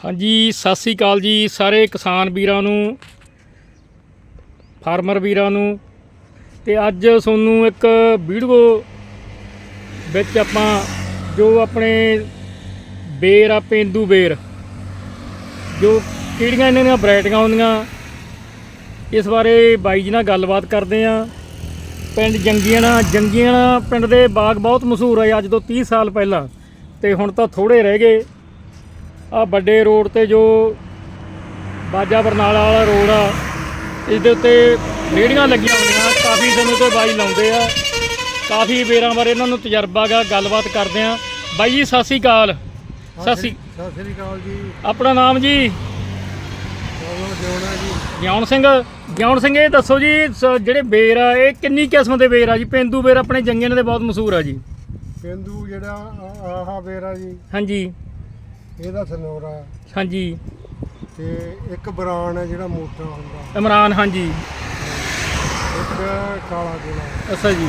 ਹਾਂਜੀ, ਸਤਿ ਸ੍ਰੀ ਅਕਾਲ ਜੀ ਸਾਰੇ ਕਿਸਾਨ ਵੀਰਾਂ ਨੂੰ, ਫਾਰਮਰ ਵੀਰਾਂ ਨੂੰ। ਤੇ ਅੱਜ ਤੁਹਾਨੂੰ ਇੱਕ ਵੀਡੀਓ ਵਿੱਚ ਆਪਾਂ ਜੋ ਆਪਣੇ ਬੇਰ ਆ, ਪੇਂਦੂ ਬੇਰ। ਜੋ ਕਿਹੜੀਆਂ ਇਹਨਾਂ ਦੀਆਂ ਵੈਰਾਈਟੀਆਂ ਹੁੰਦੀਆਂ, ਇਸ ਬਾਰੇ ਬਾਈ ਜੀ ਨਾਲ ਗੱਲਬਾਤ ਕਰਦੇ ਆ। ਪਿੰਡ ਜੰਗੀਆਣਾ ਜੰਗੀਆਣਾ ਪਿੰਡ ਦੇ ਬਾਗ ਬਹੁਤ ਮਸ਼ਹੂਰ ਹੈ ਅੱਜ ਤੋਂ 30 ਸਾਲ ਪਹਿਲਾਂ। ਤੇ ਹੁਣ ਤਾਂ ਥੋੜੇ ਰਹਿ ਗਏ। ਆ ਵੱਡੇ ਰੋਡ ਤੇ ਜੋ ਬਾਜਾ ਬਰਨਾਲਾ ਵਾਲਾ ਰੋਡ ਆ ਇਸ ਦੇ ਉੱਤੇ ਰੇੜੀਆਂ ਲੱਗੀਆਂ ਹੁੰਦੀਆਂ ਕਾਫੀ ਸਮੇਂ ਤੋਂ ਬਾਈ ਲਾਉਂਦੇ ਆ। ਕਾਫੀ ਬੇਰਾਂ ਬਾਰੇ ਇਹਨਾਂ ਨੂੰ ਤਜਰਬਾ ਗਾ ਗੱਲਬਾਤ ਕਰਦੇ ਆ। ਬਾਈ ਜੀ ਸਤਿ ਸ੍ਰੀ ਅਕਾਲ। ਸਤਿ ਸ੍ਰੀ ਸਤਿ ਸ੍ਰੀ ਅਕਾਲ ਜੀ। ਆਪਣਾ ਨਾਮ ਜੀ? ਗਿਆਨ ਸਿੰਘ। ਗਿਆਨ ਸਿੰਘ ਇਹ ਦੱਸੋ ਜੀ ਜਿਹੜੇ ਬੇਰ ਆ ਇਹ ਕਿੰਨੀ ਕਿਸਮ ਦੇ ਬੇਰ ਆ ਜੀ? ਪੇਂਦੂ ਬੇਰ ਆਪਣੇ ਜੰਗੀਆਂ ਦੇ ਬਹੁਤ ਮਸ਼ਹੂਰ ਆ ਜੀ। ਪੇਂਦੂ ਜਿਹੜਾ ਆ- ਆਹਾ ਬੇਰਾ ਜੀ। ਹਾਂਜੀ। ਇਹਦਾ ਸਨੋਰਾ ਹਾਂਜੀ। ਤੇ ਇੱਕ ਬਰਾਨ ਹੈ ਜਿਹੜਾ ਮੋਟਾ ਹੁੰਦਾ। ਇਮਰਾਨ ਹਾਂਜੀ। ਇੱਕ ਕਾਲਾ ਗੋਲਾ। ਅੱਛਾ ਜੀ।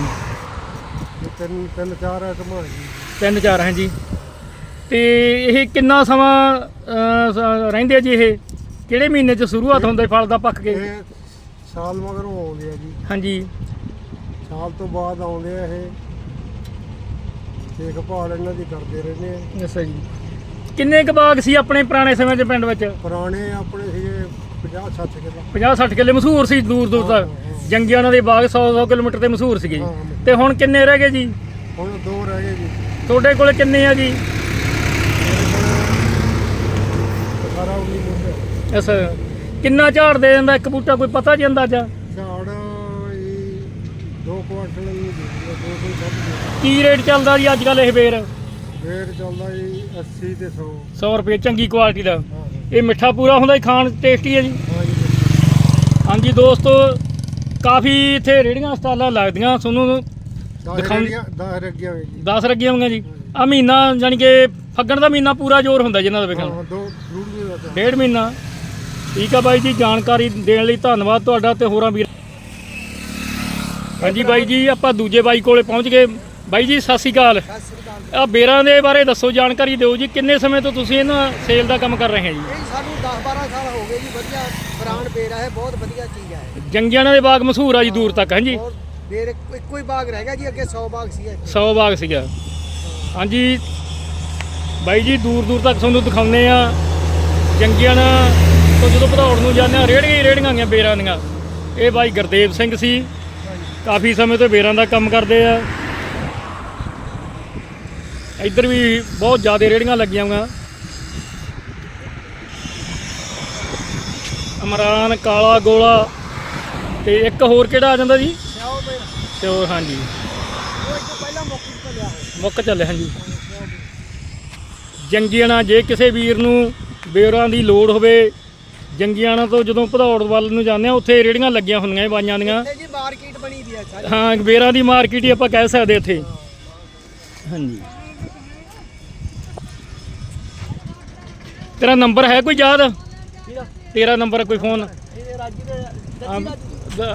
ਇਹ ਤਿੰਨ ਤਿੰਨ ਚਾਰ ਆਈਟਮਾਂ ਜੀ। ਤਿੰਨ ਚਾਰ ਹਾਂਜੀ। ਤੇ ਇਹ ਕਿੰਨਾ ਸਮਾਂ ਅਹ, ਸ- ਰਹਿੰਦੇ ਆ ਜੀ ਇਹ? ਕਿਹੜੇ ਮਹੀਨੇ ਚ ਸ਼ੁਰੂਆਤ ਹੁੰਦਾ ਫਲ ਦਾ ਪੱਕ ਕੇ? ਇਹ ਸਾਲ ਮਗਰੋਂ ਆਉਂਦੇ ਆ ਜੀ। ਹਾਂਜੀ। ਸਾਲ ਤੋਂ ਬਾਅਦ ਆਉਂਦੇ ਆ ਇਹ। ਦੇਖਭਾਲ ਇਹਨਾਂ ਦੀ ਕਰਦੇ ਰਹਿੰਦੇ ਆ। ਅੱਛਾ ਜੀ। ਕਿੰਨੇ ਕੁ ਬਾਗ ਸੀ ਆਪਣੇ ਪੁਰਾਣੇ ਸਮੇਂ 'ਚ ਪਿੰਡ ਵਿੱਚ? ਪੁਰਾਣੇ ਆਪਣੇ ਸੀਗੇ 50 60 ਕਿਲੋ। 50 60 ਕਿੱਲੇ ਮਸ਼ਹੂਰ ਸੀ ਦੂਰ ਦੂਰ ਤੱਕ। ਜੰਗੀਆਂ ਦੇ ਬਾਗ 100 100 ਕਿਲੋਮੀਟਰ ਤੇ ਮਸ਼ਹੂਰ ਸੀਗੇ ਜੀ। ਹਾਂ। ਤੇ ਹੁਣ ਕਿੰਨੇ ਰਹਿ ਗਏ ਜੀ? ਹੁਣ ਦੋ ਰਹਿ ਗਏ ਜੀ। ਤੁਹਾਡੇ ਕੋਲ ਕਿੰਨੇ ਆ ਜੀ? ਸਾਰਾ 19 ਮੁੰਡੇ। ਅੱਛਾ। ਕਿੰਨਾ ਝਾੜ ਦੇ ਜਾਂਦਾ ਇੱਕ ਬੂਟਾ ਕੋਈ ਪਤਾ ਜੀ ਅੰਦਾਜ਼ਾ? ਝਾੜ ਇਹ ਦੋ ਕੁਆਂਟਲ ਹੀ ਦੇ ਦਿੰਦਾ ਦੋ ਵੱਧ ਦੇ ਕੀ ਰੇਟ ਚੱਲਦਾ ਜੀ ਅੱਜ ਕੱਲ ਇਹ ਬੇਰ? ਰੇਟ ਚੱਲਦਾ ਜੀ 80 ਤੇ 100 100 ਰੁਪਏ ਚੰਗੀ ਕੁਆਲਿਟੀ ਦਾ। ਹਾਂ ਇਹ ਮਿੱਠਾ ਪੂਰਾ ਹੁੰਦਾ ਜੀ ਖਾਣ ਟੇਸਟੀ ਹੈ ਜੀ। ਹਾਂ ਜੀ। ਹਾਂਜੀ ਦੋਸਤੋ ਕਾਫੀ ਇੱਥੇ ਰੇੜੀਆਂ ਸਟਾਲਾਂ ਲੱਗਦੀਆਂ ਤੁਹਾਨੂੰ 10 ਦਿਖਾਉਣ- ਰਗੀਆਂ 10 ਰਗੀਆਂ ਹੋਏ ਜੀ। 10 ਲੱਗੀਆਂ ਹੋਣਗੀਆਂ ਜੀ। ਆ ਮਹੀਨਾ ਯਾਨੀ ਕਿ ਫੱਗਣ ਦਾ ਮਹੀਨਾ ਪੂਰਾ ਜ਼ੋਰ ਹੁੰਦਾ ਜਿਨ੍ਹਾਂ ਦਾ ਹਾਂ ਵੇਖਣ ਹਾਂ, ਦੋ ਫਰੂਟ ਵੀ ਹੁੰਦਾ ਡੇਢ ਮਹੀਨਾ। ਠੀਕ ਆ ਬਾਈ ਜੀ ਜਾਣਕਾਰੀ ਦੇਣ ਲਈ ਧੰਨਵਾਦ ਤੁਹਾਡਾ ਤੇ ਹੋਰਾਂ ਵੀਰ ਹਾਂਜੀ ਬਾਈ ਜੀ ਆਪਾਂ ਦੂਜੇ ਬਾਈ ਕੋਲੇ ਪਹੁੰਚ ਗਏ। ਬਾਈ ਜੀ ਸਤਿ ਸ਼੍ਰੀ ਅਕਾਲ। ਆ ਬੇਰਾਂ ਦੇ ਬਾਰੇ ਦੱਸੋ ਜਾਣਕਾਰੀ ਦਿਓ ਜੀ। ਕਿੰਨੇ ਸਮੇਂ ਤੋਂ ਤੁਸੀਂ ਇਹਨਾਂ ਸੇਲ ਦਾ ਕੰਮ ਕਰ ਰਹੇ ਹੋ ਜੀ? ਇਹ ਸਾਨੂੰ 10 12 ਸਾਲ ਹੋ ਗਏ ਜੀ ਵਧੀਆ ਬ੍ਰਾਂਡ ਬੇਰ ਹੈ ਬਹੁਤ ਵਧੀਆ ਚੀਜ਼ ਹੈ ਜੰਗਿਆਣਾ ਦੇ ਬਾਗ ਮਸ਼ਹੂਰ ਆ ਜੀ ਦੂਰ ਤੱਕ ਹਾਂਜੀ? ਹੋਰ ਬੇਰ ਇੱਕੋ ਇੱਕੋ ਹੀ ਬਾਗ ਰਹਿ ਗਿਆ ਜੀ ਅੱਗੇ 100 ਬਾਗ ਸੀ ਇੱਥੇ 100 ਬਾਗ ਸੀਗਾ। ਹਾਂਜੀ। ਬਾਈ ਜੀ ਦੂਰ ਦੂਰ ਤੱਕ ਤੁਹਾਨੂੰ ਦਿਖਾਉਂਦੇ ਆ। ਜੰਗੀਆਣਾ ਤੋਂ ਜਦੋਂ ਭਦੌੜ ਨੂੰ ਜਾਂਦੇ ਆ ਰੇੜੀਆਂ ਹੀ ਰੇੜੀਆਂ ਬੇਰਾਂ ਦੀਆਂ। ਇਹ ਬਾਈ ਗੁਰਦੇਵ ਸਿੰਘ ਸੀ। ਕਾਫੀ ਸਮੇਂ ਤੋਂ ਬੇਰਾਂ ਦਾ ਕੰਮ ਕਰਦੇ ਆ। ਇੱਧਰ ਵੀ ਬਹੁਤ ਜ਼ਿਆਦਾ ਰੇੜੀਆਂ ਲੱਗੀਆਂ ਹੋਈਆਂ। ਅਮਰਾਨ ਕਾਲਾ ਗੋਲਾ ਤੇ ਇੱਕ ਹੋਰ ਕਿਹੜਾ ਆ ਜਾਂਦਾ ਜੀ? ਤੇ। ਉਹ ਹਾਂਜੀ। ਉਹ ਇੱਕ ਪਹਿਲਾਂ ਮੌਕੇ ਚੱਲੇ ਹਾਂਜੀ ਜੰਗੀਆਣਾ ਜੇ ਕਿਸੇ ਵੀਰ ਨੂੰ ਬੇਰਾਂ ਦੀ ਲੋੜ ਹੋਵੇ ਜੰਗੀਆਣਾ ਤੋਂ ਜਦੋਂ ਭਦੌੜ ਵੱਲ ਨੂੰ ਜਾਂਦੇ ਆ ਉੱਥੇ ਰੇੜੀਆਂ ਲੱਗੀਆਂ ਹੁੰਦੀਆਂ ਬਾਈਆਂ ਦੀਆਂ। ਜੀ ਮਾਰਕੀਟ ਬਣੀ ਦੀ ਸਾਰੀ। ਹਾਂ ਬੇਰਾਂ ਦੀ ਮਾਰਕੀਟ ਹੀ ਆਪਾਂ ਕਹਿ ਸਕਦੇ ਇੱਥੇ। ਹਾਂਜੀ। ਤੇਰਾ ਨੰਬਰ ਹੈ ਕੋਈ ਯਾਦ? ਤੇਰਾ ਨੰਬਰ ਕੋਈ ਫੋਨ?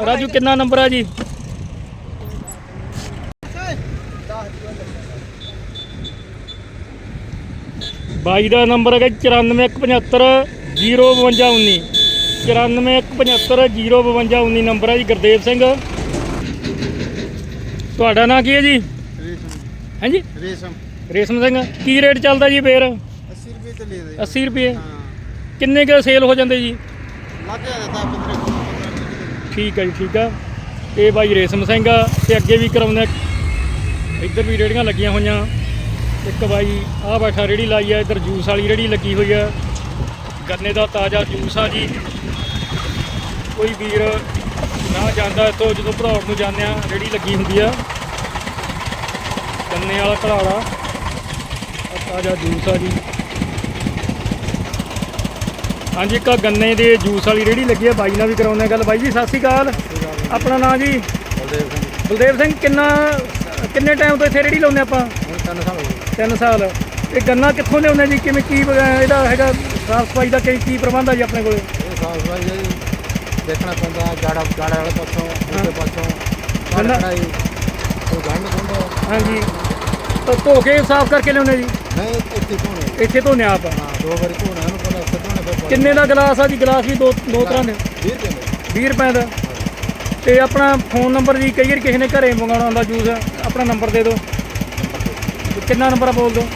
ਰਾਜੂ ਕਿੰਨਾ ਨੰਬਰ ਆ ਜੀ? ਬਾਈ ਦਾ ਨੰਬਰ ਹੈਗਾ 9475 05219 9475 05219 ਨੰਬਰ ਹੈ ਜੀ ਗੁਰਦੇਵ ਸਿੰਘ। ਤੁਹਾਡਾ ਨਾਂ ਕੀ ਹੈ ਜੀ? ਰੇਸ਼ਮ ਹਾਂਜੀ ਰੇਸ਼ਮ। ਰੇਸ਼ਮ ਸਿੰਘ ਕੀ ਰੇਟ ਚੱਲਦਾ ਜੀ 80 ਰੁਪਏ ਤੇ ਲੈ ਦੇ 80 ਰੁਪਏ? ਕਿੰਨੇ ਕੁ ਸੇਲ ਹੋ ਜਾਂਦੇ ਜੀ? ਲੱਗ ਜਾਂਦਾ ਤਾਂ 15 15 ਠੀਕ ਹੈ ਜੀ ਠੀਕ ਆ। ਇਹ ਬਾਈ ਰੇਸ਼ਮ ਸਿੰਘ ਆ ਤੇ ਅੱਗੇ ਵੀ ਕਰਾਉਂਦੇ ਆ। ਇੱਧਰ ਵੀ ਰੇੜੀਆਂ ਲੱਗੀਆਂ ਹੋਈਆਂ। ਇੱਕ ਬਾਈ ਆਹ ਬੈਠਾ ਰੇੜੀ ਲਾਈ ਆ। ਇੱਧਰ ਜੂਸ ਵਾਲੀ ਰੇੜੀ ਲੱਗੀ ਹੋਈ ਆ। ਗੰਨੇ ਦਾ ਤਾਜ਼ਾ ਜੂਸ ਆ ਜੀ। ਕੋਈ ਵੀਰ ਨਾ ਜਾਂਦਾ ਇੱਥੋਂ ਜਦੋਂ ਭੜੌੜ ਨੂੰ ਜਾਂਦੇ ਆ ਰੇੜੀ ਲੱਗੀ ਹੁੰਦੀ ਆ। ਗੰਨੇ ਵਾਲਾ ਆਹ ਤਾਜ਼ਾ ਜੂਸ ਆ ਜੀ। ਹਾਂਜੀ ਇੱਕ ਆਹ ਗੰਨੇ ਦੇ ਜੂਸ ਵਾਲੀ ਰੇੜੀ ਲੱਗੀ ਆ ਬਾਈ ਨਾਲ ਵੀ ਕਰਾਉਂਦੇ ਆ ਗੱਲ। ਬਾਈ ਜੀ ਸਤਿ ਸ਼੍ਰੀ ਅਕਾਲ। ਆਪਣਾ ਨਾਂ ਜੀ? ਬਲਦੇਵ ਸਿੰਘ। ਬਲਦੇਵ ਸਿੰਘ ਕਿੰਨਾ ਕਿੰਨੇ ਟਾਈਮ ਤੋਂ ਇੱਥੇ ਰੇੜੀ ਲਾਉਂਦੇ ਆਪਾਂ? ਹੁਣ ਤਿੰਨ ਸਾਲ। ਹੋ ਗਏ 3 ਸਾਲ ਇਹ ਗੰਨਾ ਕਿੱਥੋਂ ਲਿਆਉਂਦੇ ਜੀ? ਕਿਵੇਂ ਕੀ ਵਗੈ- ਇਹਦਾ ਹੈਗਾ ਸਾਫ਼ ਸਫ਼ਾਈ ਦਾ ਕੀ ਕੀ ਪ੍ਰਬੰਧ ਆ ਜੀ ਆਪਣੇ ਕੋਲੇ? ਇਹ ਸਾਫ਼ ਸਫ਼ਾਈ ਜੀ। ਦੇਖਣਾ ਪੈਂਦਾ ਜਾੜਾ ਜਾੜਾ ਵਾਲੇ ਪਾਸੋਂ ਦੂਜੇ ਪਾਸੋਂ। ਗੰਨਾ- ਉਹ ਗੰਢ ਗੁੰਡ ਹਾਂਜੀ। ਤਾਂ ਧੋ ਕੇ ਸਾਫ਼ ਕਰਕੇ ਲਿਆਉਂਦੇ ਜੀ? ਨਹੀਂ ਇੱਥੇ ਧੋਣੇ ਇੱਥੇ ਧੋਨੇ ਆਪ? ਹਾਂ ਦੋ ਵਾਰੀ ਧੋਣਾ ਉਹਨੂੰ ਪਹਿਲਾਂ ਨੇ ਫਿਰ ਕਿੰਨੇ ਦਾ ਗਲਾਸ ਆ ਜੀ? ਗਲਾਸ ਵੀ ਦੋ ਦੋ ਤਰ੍ਹਾਂ ਦੇ। 20 ਰੁਪਏ ਦਾ। 20 ਰੁਪਏ ਦਾ। ਤੇ ਆਪਣਾ ਫੋਨ ਨੰਬਰ ਜੀ ਕਈ ਵਾਰ ਕਿਸੇ ਨੇ ਘਰੇ ਮੰਗਾਉਣਾ ਹੁੰਦਾ ਜੂਸ ਆਪਣਾ ਨੰਬਰ ਦੇ ਦਿਓ। ਕਿੰਨਾ ਨੰਬਰ ਆ ਬੋਲ ਦਿਓ?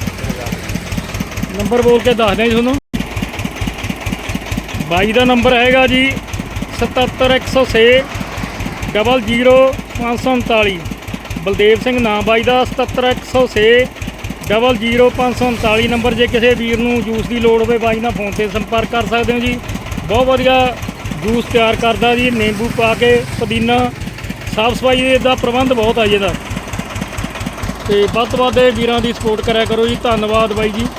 ਨੰਬਰ ਬੋਲ ਕੇ ਦੱਸ ਦਿਆਂ ਜੀ ਤੁਹਾਨੂੰ। ਬਾਈ ਦਾ ਨੰਬਰ ਹੈਗਾ ਜੀ 77106 00539 ਬਲਦੇਵ ਸਿੰਘ ਨਾਮ ਬਾਈ ਦਾ 77106 00539 ਨੰਬਰ ਜੇ ਕਿਸੇ ਵੀਰ ਨੂੰ ਜੂਸ ਦੀ ਲੋੜ ਹੋਵੇ ਬਾਈ ਨਾਲ ਫੋਨ ਤੇ ਸੰਪਰਕ ਕਰ ਸਕਦੇ ਹੋ ਜੀ। ਬਹੁਤ ਵਧੀਆ ਜੂਸ ਤਿਆਰ ਕਰਦਾ ਜੀ, ਨਿੰਬੂ ਪਾ ਕੇ, ਪੁਦੀਨਾ, ਸਾਫ਼ ਸਫ਼ਾਈ ਦਾ ਪ੍ਰਬੰਧ ਬਹੁਤ ਆ ਜੀ ਇਹਦਾ। ਤੇ ਵੱਧ ਤੋਂ ਵੱਧ ਇਹ ਵੀਰਾਂ ਦੀ ਸਪੋਰਟ ਕਰਿਆ ਕਰੋ ਜੀ। ਧੰਨਵਾਦ ਬਾਈ ਜੀ।